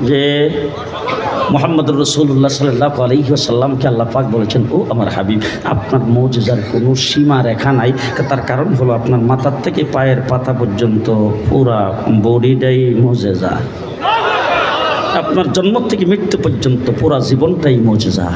যে মোহাম্মদ রসুল্লাহ সাল্লাহ আলহিহাসাল্লামকে আল্লাহ পাক বলেছেন, ও আমার হাবিব, আপনার মৌজার কোনো সীমা রেখা নাই। তার কারণ হলো আপনার মাথার থেকে পায়ের পাতা পর্যন্ত পুরা বডিটাই মজেজা। আপনার জন্ম থেকে মৃত্যু পর্যন্ত পুরা জীবনটাই মজেজা।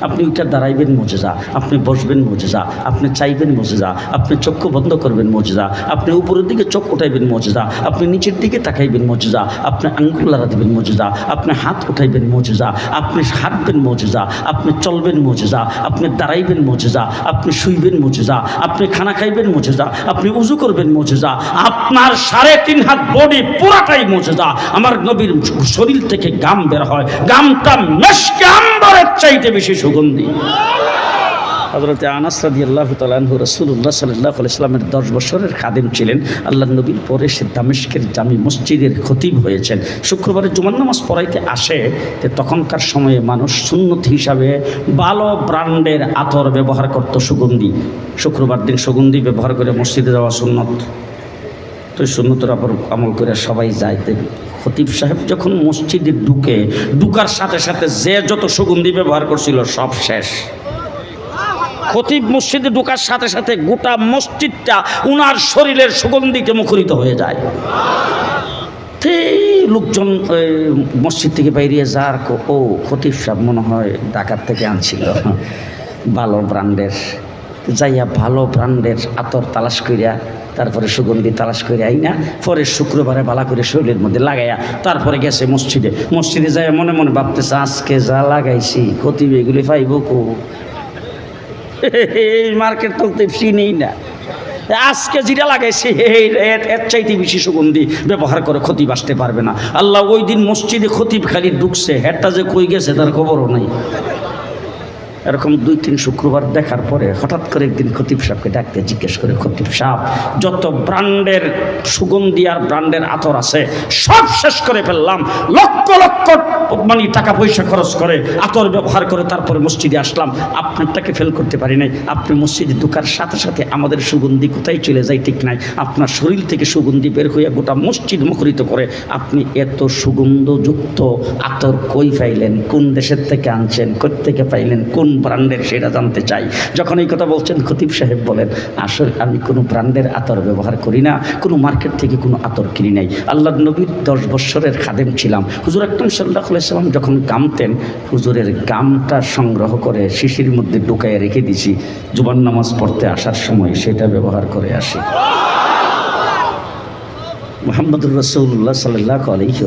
আপনি ওইটা দাঁড়াইবেন মজেজা আপনি বসবেন মজেজা আপনি চাইবেন মজেজা আপনি চক্ষু বন্ধ করবেন মজেজা আপনি উপরের দিকে চোখ উঠাইবেন মজেজা আপনি নিচের দিকে তাকাইবেন মজেজা আপনি আঙ্গুল লড়া দেবেন মজেজা আপনি হাত উঠাইবেন মজেজা আপনি হাঁটবেন মজেজা আপনি চলবেন মজেজা আপনি দাঁড়াইবেন মজেজা আপনি শুইবেন মজেজা আপনি খানা খাইবেন মজেজা আপনি উজু করবেন মজেজা আপনার সাড়ে তিন হাত বডি পুরাটাই মজেজা আমার নবীর শরীর থেকে গাম বের হয় গামটা মেশকে আম্বরের চাইতে বেশি সুগন্ধি। হজরতে আনাস রাদি আল্লাহ তালু রসুল্লাহ সাল্লাহ ইসলামের দশ বছরের খাদেম ছিলেন। আল্লাহ নবীর পরে সে দামেশকের জামি মসজিদের খতিব হয়েছেন। শুক্রবারে জুমান নামাজ পড়াইতে আসে যে তখনকার সময়ে মানুষ সুন্নত হিসাবে ভালো ব্র্যান্ডের আতর ব্যবহার করত সুগন্ধি। শুক্রবার দিন সুগন্ধি ব্যবহার করে মসজিদে যাওয়া সুন্নত। তো সুন্নতের আমল করে সবাই যাইতে খতিব সাহেব যখন মসজিদে ঢুকে, ঢুকার সাথে সাথে যে যত সুগন্ধি ব্যবহার করছিল সব শেষ। খতিব মসজিদে ঢোকার সাথে সাথে গোটা মসজিদটা উনার শরীরের সুগন্ধিতে মুখরিত হয়ে যায়। লোকজন মসজিদ থেকে বাইরিয়ে যার ও খতিব সাহেব মনে হয় ঢাকার থেকে আনছিল। ভালো ব্র্যান্ডের। যাইয়া ভালো ব্র্যান্ডের আতর তালাশ করিয়া, তারপরে সুগন্ধি তালাশ করে আই না পরে শুক্রবারে বালা করে শরীরের মধ্যে লাগাইয়া, তারপরে গেছে মসজিদে। মসজিদে যাইয়া মনে মনে ভাবতেছে, আজকে যা লাগাইছি ক্ষতি এগুলি পাইব কো? এই মার্কেট তো চিনেই না। আজকে যেটা লাগাইছে, এই এর চাইতে বেশি সুগন্ধি ব্যবহার করে ক্ষতি বাঁচতে পারবে না। আল্লাহ ওই দিন মসজিদে খতিব খালি ঢুকছে, হেডটা যে কই গেছে তার খবরও নাই। এরকম দুই, তিন শুক্রবার দেখার পরে হঠাৎ করে একদিন খতিব সাহেবকে ডাকতে জিজ্ঞেস করে, খতিব সাহেব, যত ব্র্যান্ডের সুগন্ধি আর ব্র্যান্ডের আতর আছে, সব শেষ করে ফেললাম। লক্ষ লক্ষ মানে টাকা পয়সা খরচ করে আতর ব্যবহার করে তারপরে মসজিদে আসলাম। আপনারটাকে ফেল করতে পারি নাই। আপনি মসজিদে ঢুকার সাথে সাথে আমাদের সুগন্ধি কোথায় চলে যায় ঠিক নাই। আপনার শরীর থেকে সুগন্ধি বের হয়ে গোটা মসজিদ মুখরিত করে আপনি এত সুগন্ধযুক্ত আতর কই পাইলেন? কোন দেশের থেকে আনছেন? থেকে পাইলেন? কোন ব্র্যান্ডের সেটা জানতে চাই। যখন এই কথা বলছেন, খতিব সাহেব বলেন, আসলে, আমি কোনো ব্র্যান্ডের আতর ব্যবহার করি না, কোনো মার্কেট থেকে কোনো আতর কিনি নাই। আল্লাহ নবীর দশ বৎসরের খাদেম ছিলাম। হুজুর আকরম সাল্লাহ সাল্লাম যখন গামতেন হুজুরের গামটা সংগ্রহ করে শিশির মধ্যে ঢুকাইয়ে রেখে দিছি। জুবান নামাজ পড়তে আসার সময় সেটা ব্যবহার করে আসি। মোহাম্মদুর রসুল্লাহ সাল্লাহ আলহি